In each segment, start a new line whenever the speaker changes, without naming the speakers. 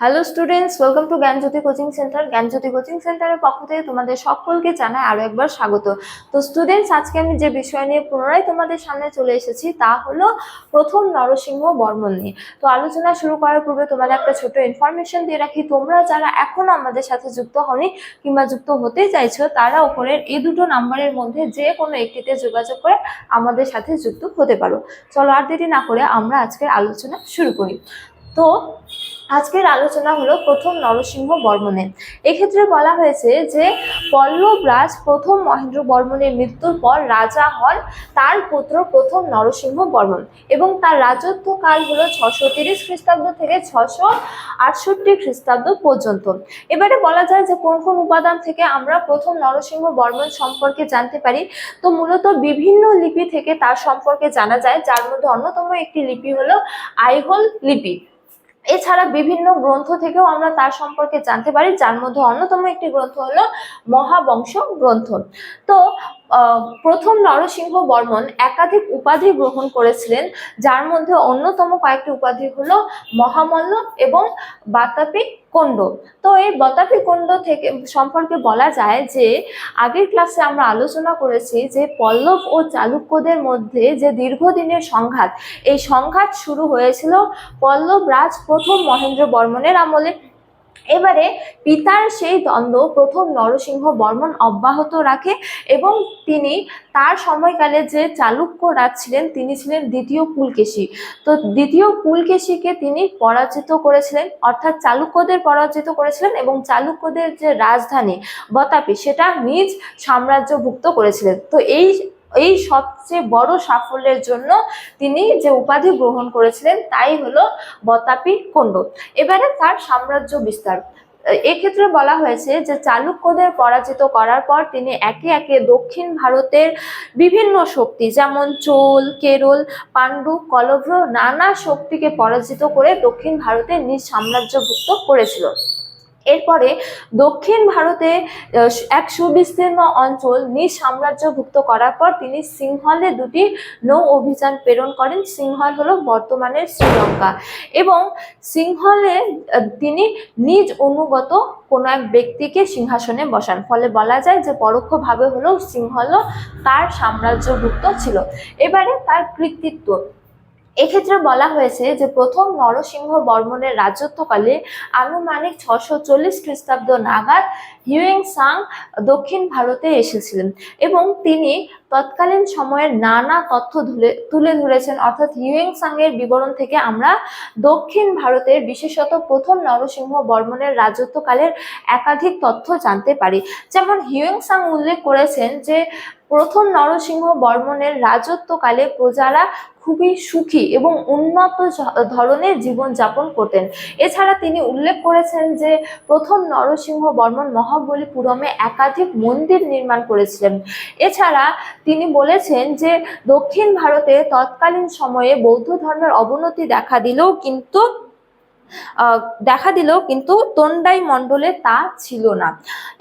Hello students welcome to Gyanjyoti coaching centre Gyanjyoti coaching সেন্টারের পক্ষ থেকে তোমাদের সকলকে জানায় আরও একবার স্বাগত। তো স্টুডেন্টস আজকে আমি যে বিষয় নিয়ে পুনরায় তোমাদের সামনে চলে এসেছি তা হলো প্রথম নরসিংহ বর্মন নিয়ে। তো আলোচনা শুরু করার পূর্বে তোমাদের একটা ছোট ইনফরমেশন দিয়ে রাখি। তোমরা যারা এখনও আমাদের সাথে যুক্ত হওনি কিংবা যুক্ত হতে চাইছো, তারা ওপরের এই দুটো নাম্বারের মধ্যে যে কোনো একটিতে যোগাযোগ করে আমাদের সাথে যুক্ত হতে পারো। চলো আর দেরি না করে আমরা আজকের আলোচনা শুরু করি। তো আজকের আলোচনা হলো প্রথম নরসিংহ বর্মনের এক্ষেত্রে বলা হয়েছে যে, পল্লব রাজ প্রথম মহেন্দ্র বর্মনের মৃত্যুর পর রাজা হন তার পুত্র প্রথম নরসিংহ বর্মন এবং তার রাজত্বকাল হলো ছশো তিরিশ খ্রিস্টাব্দ থেকে ছশো আটষট্টি খ্রিস্টাব্দ পর্যন্ত। এবারে বলা যায় যে, কোন কোন উপাদান থেকে আমরা প্রথম নরসিংহ বর্মন সম্পর্কে জানতে পারি? তো মূলত বিভিন্ন লিপি থেকে তার সম্পর্কে জানা যায়। যার মধ্যে অন্যতম একটি লিপি হলো আইহোল লিপি। এছাড়া বিভিন্ন গ্রন্থ থেকেও আমরা তার সম্পর্কে জানতে পারি। যার মধ্যে অন্যতম একটি গ্রন্থ হলো মহাবংশ গ্রন্থ। তো প্রথম নরসিংহ বর্মন একাধিক উপাধি গ্রহণ করেছিলেন, যার মধ্যে অন্যতম কয়েকটি উপাধি হলো মহামল্ল এবং বাতাপি কোণ্ড। তো এই বতাপি কুণ্ড থেকে সম্পর্কে বলা যায় যে, আগের ক্লাসে আমরা আলোচনা করেছি যে পল্লব ও চালুক্যদের মধ্যে যে দীর্ঘদিনের সংঘাত, এই সংঘাত শুরু হয়েছিল পল্লব রাজ প্রথম মহেন্দ্র বর্মনের আমলে। এবারে পিতার সেই দ্বন্দ্ব প্রথম নরসিংহ বর্মন অব্যাহত রাখে এবং তিনি তার সময়কালে যে চালুক্য রাজ ছিলেন, তিনি ছিলেন দ্বিতীয় পুলকেশী তো দ্বিতীয় পুলকেশীকে তিনি পরাজিত করেছিলেন, অর্থাৎ চালুক্যদের পরাজিত করেছিলেন এবং চালুক্যদের যে রাজধানী বতাপি, সেটা নিজ সাম্রাজ্যভুক্ত করেছিলেন। তো এই এই সবচেয়ে বড় সাফল্যের জন্য তিনি যে উপাধি গ্রহণ করেছিলেন, তাই হলো বতাপি কোণ্ড। এবারে তার সাম্রাজ্য বিস্তার। এক্ষেত্রে বলা হয়েছে যে চালুক্যদের পরাজিত করার পর তিনি একে একে দক্ষিণ ভারতের বিভিন্ন শক্তি যেমন চোল, কেরল, পাণ্ডু, কলভ্র নানা শক্তিকে পরাজিত করে দক্ষিণ ভারতে নিজ সাম্রাজ্যভুক্ত করেছিল। এরপরে দক্ষিণ ভারতে এক সুবিস্তীর্ণ অঞ্চল নিজ সাম্রাজ্যভুক্ত করার পর তিনি সিংহলে দুটি নৌ অভিযান প্রেরণ করেন। সিংহল হলো বর্তমানের শ্রীলঙ্কা এবং সিংহলে তিনি নিজ অনুগত কোনো এক ব্যক্তিকে সিংহাসনে বসান। ফলে বলা যায় যে পরোক্ষভাবে হলেও সিংহল তার সাম্রাজ্যভুক্ত ছিল। এবারে তার কৃতিত্ব। এক্ষেত্রে বলা হয়েছে যে প্রথম নরসিংহ বর্মনের রাজত্বকালে আনুমানিক ছশো চল্লিশ খ্রিস্টাব্দ নাগাদ হিউয়েং সাং দক্ষিণ ভারতে এসেছিলেন এবং তিনি তৎকালীন সময়ের নানা তথ্য তুলে ধরেছেন। অর্থাৎ হিউয়েং সাং এর বিবরণ থেকে আমরা দক্ষিণ ভারতের বিশেষত প্রথম নরসিংহ বর্মনের রাজত্বকালের একাধিক তথ্য জানতে পারি। যেমন হিউয়েং সাং উল্লেখ করেছেন যে প্রথম নরসিংহ বর্মনের রাজত্বকালে প্রজারা খুবই সুখী এবং উন্নত ধরনের জীবনযাপন করতেন। এছাড়া তিনি উল্লেখ করেছেন যে, প্রথম নরসিংহ বর্মন মহাবলীপুরমে একাধিক মন্দির নির্মাণ করেছিলেন। এছাড়া তিনি বলেছেন যে, দক্ষিণ ভারতে তৎকালীন সময়ে বৌদ্ধ ধর্মের অবনতি দেখা দিলেও কিন্তু দেখা দিলেও কিন্তু তন্ডাই মণ্ডলে তা ছিল না।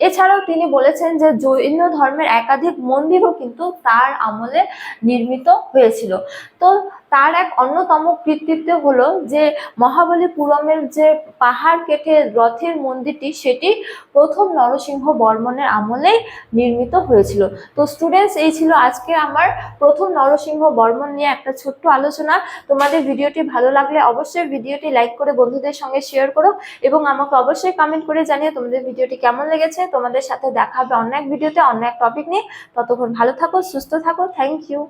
এছাড়াও তিনি বলেছেন যে, জৈন ধর্মের একাধিক মন্দিরও কিন্তু তার আমলে নির্মিত হয়েছিল। তো তার এক অন্যতম কৃতিত্ব হলো যে, মহাবলীপুরমের যে পাহাড় কেটে রথের মন্দিরটি, সেটি প্রথম নরসিংহ বর্মনের আমলেই নির্মিত হয়েছিল। তো স্টুডেন্টস এই ছিল আজকে আমার প্রথম নরসিংহ বর্মন নিয়ে একটা ছোট্ট আলোচনা। তোমাদের ভিডিওটি ভালো লাগলে অবশ্যই ভিডিওটি লাইক করে বন্ধুদের সঙ্গে শেয়ার করো এবং আমাকে অবশ্যই কমেন্ট করে জানিয়ে তোমাদের ভিডিওটি কেমন লেগেছে। তোমাদের সাথে দেখা হবে অন্য এক ভিডিওতে অন্য এক টপিক নিয়ে। ততক্ষণ ভালো থাকো, সুস্থ থাকো। Thank you